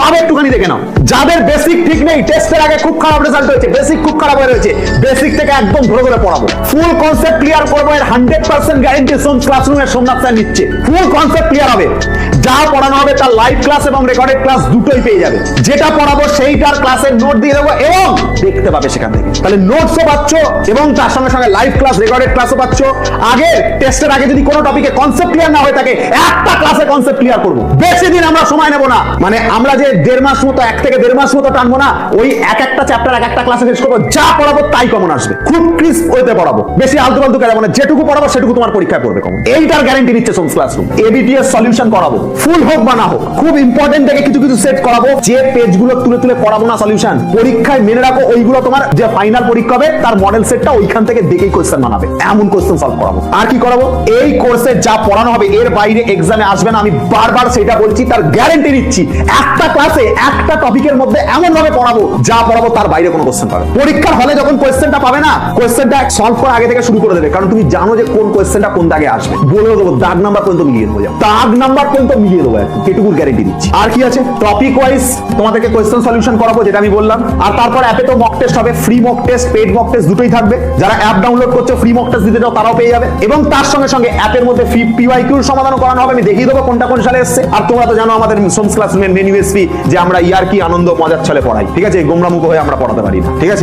পাবে একটুখানি দেখে নাও। যাদের বেসিক ঠিক নেই টেস্টের আগে খুব খারাপ রেজাল্ট হয়েছে বেসিক খুব খারাপ হয়ে রয়েছে বেসিক থেকে একদম ভালো করে পড়াবো। ফুল কনসেপ্ট ক্লিয়ার করব, এর হান্ড্রেড পার্সেন্ট গ্যারেন্টি সোম ক্লাসরুমের সোমনাথ স্যার নিচ্ছে। ফুল কনসেপ্ট ক্লিয়ার হবে। যা পড়ানো হবে তার লাইভ ক্লাস এবং রেকর্ডেড ক্লাস দুটোই পেয়ে যাবে। যেটা পড়াবো সেইটার ক্লাসের নোট দিয়ে দেবো এবং দেখতে পাবে সেখান থেকে। তাহলে নোটসও পাচ্ছ এবং তার সঙ্গে সঙ্গে লাইভ ক্লাস রেকর্ডেড ক্লাসও পাচ্ছ। আগে টেস্টের আগে যদি কোনো টপিকে কনসেপ্ট ক্লিয়ার না হয়ে থাকে, একটা ক্লাসে কনসেপ্ট ক্লিয়ার করব। বেশি দিন আমরা সময় নেব না। মানে আমরা যে দেড় মাস মতো, এক থেকে দেড় মাস মতো টানবো না, ওই এক একটা চ্যাপ্টার এক একটা ক্লাসে শেষ করব। যা পড়াবো তাই কমন আসবে। খুব ক্রিস্প ওইতে পড়াবো। বেশি আলতু ফালতু কাজ মানে যেটুকু পড়াবো সেটুকু তোমার পরীক্ষায় পড়বে কমন এইটার গ্যারান্টি নিচ্ছে সোমস ক্লাসরুম এবিটিএস সলিউশন করাবো। ফুল হোক বা না হোক, খুব ইম্পর্টেন্ট থেকে কিছু কিছু সেট করাবো। যে পেজগুলো তুলে তুলে করাবো না সলিউশন পরীক্ষায় মেনে রাখো, ওইগুলো তোমার যে ফাইনাল পরীক্ষা হবে, তার মডেল সেটটা ওইখান থেকে দেখেই কোয়েশ্চেন বানাবে। এমন কোয়েশ্চেন সলভ করাবো। আর কি করাবো? এই কোর্সে যা পড়ানো হবে, এর বাইরে এক্সামে আসবে না, আমি বারবার সেটা বলছি, তার গ্যারান্টি দিচ্ছি একটা ক্লাসে একটা টপিকের মধ্যে এমন ভাবে পড়াবো, যা পড়াবো তার বাইরে কোনো কোশ্চেন পাবে পরীক্ষার হলে যখন কোশ্চেনটা পাবে না কোশ্চেনটা সলভ করার আগে থেকে শুরু করে দেবে, কারণ তুমি জানো যে কোন কোশ্চেনটা কোন দাগে আসবে। বলে দেবো, দাগ নাম্বার পর্যন্ত মিলিয়ে দেবো। দাগ নাম্বার পর্যন্ত মিলিয়ে দেবো একদম। এটুকুর গ্যারেন্টি দিচ্ছি। আর কি আছে? টপিক ওয়াইজ তোমাদেরকে কোয়েশ্চেন সলিউশন করাবো, যেটা আমি বললাম। আর তারপর অ্যাপে তো মক টেস্ট হবে free mock test paid mock test দুটোই থাকবে। যারা অ্যাপ ডাউনলোড করছ ফ্রি মক টেস্ট দিতে তারাও পেয়ে যাবে। এবং তার সঙ্গে সঙ্গে অ্যাপের মধ্যে ফ্রি পিওয়াইকিউর সমাধান করানো হবে। আমি দেখিয়ে দেবো কোনটা কোন সালে এসছে। আর তোমরা তো জানো আমাদের সোমস ক্লাসরুমের মেন ইউএসপি যে আমরা ইয়ার কি আনন্দ, মজার ছলে পড়াই। ঠিক আছে? গোমরামুখ হয়ে আমরা পড়াতে পারি না। ঠিক আছে?